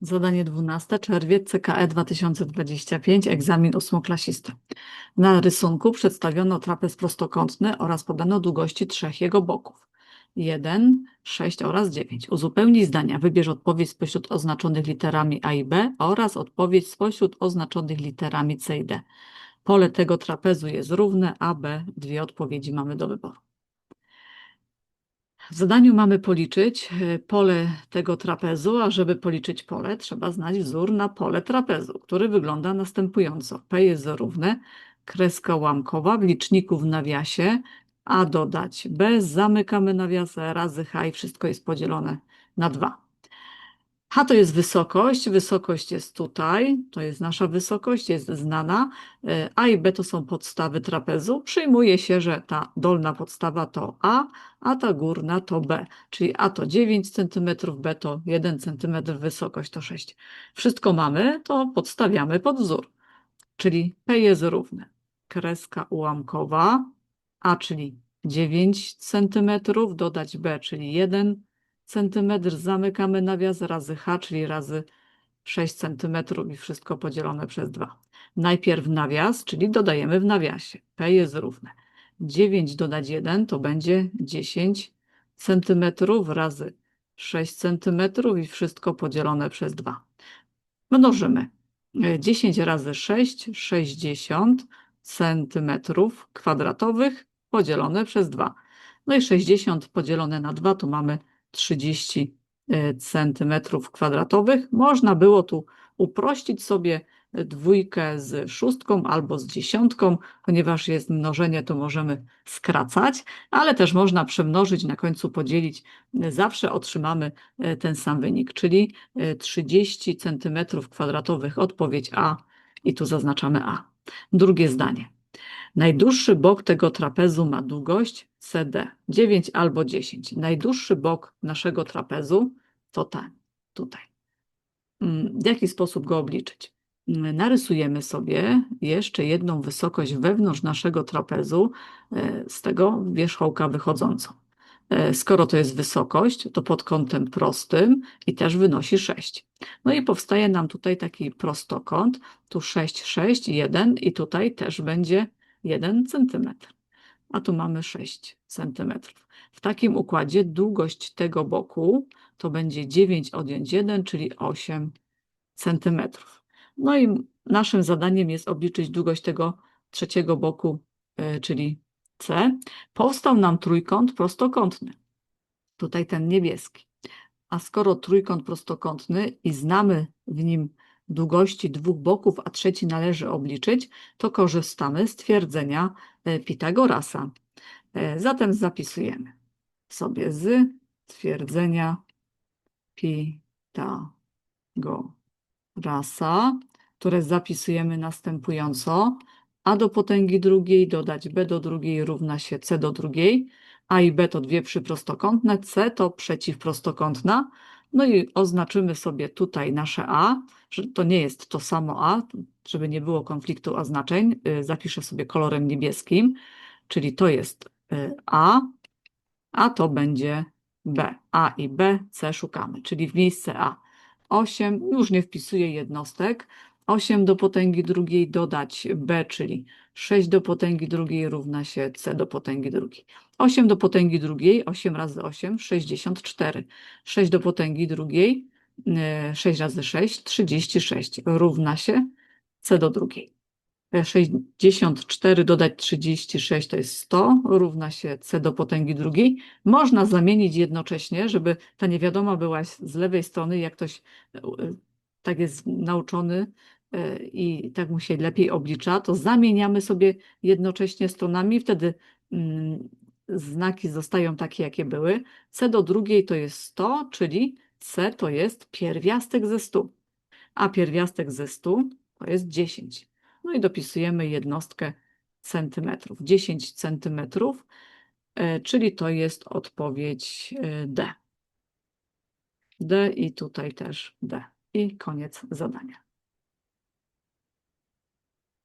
Zadanie 12, czerwiec, CKE 2025, egzamin ósmoklasisty. Na rysunku przedstawiono trapez prostokątny oraz podano długości trzech jego boków. 1, 6 oraz 9. Uzupełnij zdania. Wybierz odpowiedź spośród oznaczonych literami A i B oraz odpowiedź spośród oznaczonych literami C i D. Pole tego trapezu jest równe, A, B. Dwie odpowiedzi mamy do wyboru. W zadaniu mamy policzyć e, pole tego trapezu, a żeby policzyć pole, trzeba znać wzór na pole trapezu, który wygląda następująco. P jest równe, kreska ułamkowa, w liczniku w nawiasie, a dodać B, zamykamy nawias razy H i wszystko jest podzielone na 2. H to jest wysokość, wysokość jest tutaj, to jest nasza wysokość, jest znana. E, A i B to są podstawy trapezu. Przyjmuje się, że ta dolna podstawa to A, a ta górna to B, czyli A to 9 cm, B to 1 cm, wysokość to 6. Wszystko mamy, to podstawiamy pod wzór, czyli P jest równe. Kreska ułamkowa, A czyli 9 cm, dodać B, czyli 1 centymetr, zamykamy nawias razy h, czyli razy 6 centymetrów i wszystko podzielone przez 2. Najpierw nawias, czyli dodajemy w nawiasie. P jest równe. 9 dodać 1 to będzie 10 centymetrów razy 6 centymetrów i wszystko podzielone przez 2. Mnożymy. 10 razy 6, 60 centymetrów kwadratowych podzielone przez 2. No i 60 podzielone na 2 to mamy 30 e, centymetrów kwadratowych. Można było tu uprościć sobie dwójkę z szóstką albo z dziesiątką, ponieważ jest mnożenie, to możemy skracać, ale też można przemnożyć, na końcu podzielić. Zawsze otrzymamy e, ten sam wynik, czyli 30 centymetrów kwadratowych. Odpowiedź A i tu zaznaczamy A. Drugie zdanie. Najdłuższy bok tego trapezu ma długość CD 9 albo 10. Najdłuższy bok naszego trapezu to ten, tutaj. Mm, w jaki sposób go obliczyć? Mm, narysujemy sobie jeszcze jedną wysokość wewnątrz naszego trapezu e, z tego wierzchołka wychodzącą. E, skoro to jest wysokość, to pod kątem prostym i też wynosi 6. No i powstaje nam tutaj taki prostokąt, tu 6, 6, 1 i tutaj też będzie 1 cm, a tu mamy 6 cm. W takim układzie długość tego boku to będzie 9 odjąć 1, czyli 8 cm. No i naszym zadaniem jest obliczyć długość tego trzeciego boku, e, czyli C. Powstał nam trójkąt prostokątny. Tutaj ten niebieski. A skoro trójkąt prostokątny i znamy w nim długości dwóch boków, a trzeci należy obliczyć, to korzystamy z twierdzenia e, Pitagorasa. E, zatem zapisujemy sobie z twierdzenia Pitagorasa, które zapisujemy następująco. A do potęgi drugiej dodać b do drugiej równa się c do drugiej. A i b to dwie przyprostokątne, c to przeciwprostokątna. No i oznaczymy sobie tutaj nasze A, że to nie jest to samo A, żeby nie było konfliktu oznaczeń. Y, zapiszę sobie kolorem niebieskim, czyli to jest y, A, a to będzie B. A i B, C szukamy, czyli w miejsce A 8, już nie wpisuję jednostek, 8 do potęgi drugiej dodać b, czyli 6 do potęgi drugiej równa się c do potęgi drugiej. 8 do potęgi drugiej, 8 razy 8, 64. 6 do potęgi drugiej, 6 e, razy 6, 36 równa się c do drugiej. 64 e, dodać 36 to jest 100, równa się c do potęgi drugiej. Można zamienić jednocześnie, żeby ta niewiadoma była z lewej strony, jak ktoś e, tak jest nauczony, i tak mu się lepiej oblicza, to zamieniamy sobie jednocześnie stronami, wtedy mm, znaki zostają takie, jakie były. C do drugiej to jest 100, czyli C to jest pierwiastek ze 100, a pierwiastek ze 100 to jest 10. No i dopisujemy jednostkę centymetrów. 10 centymetrów, e, czyli to jest odpowiedź e, D. D i tutaj też D. I koniec zadania.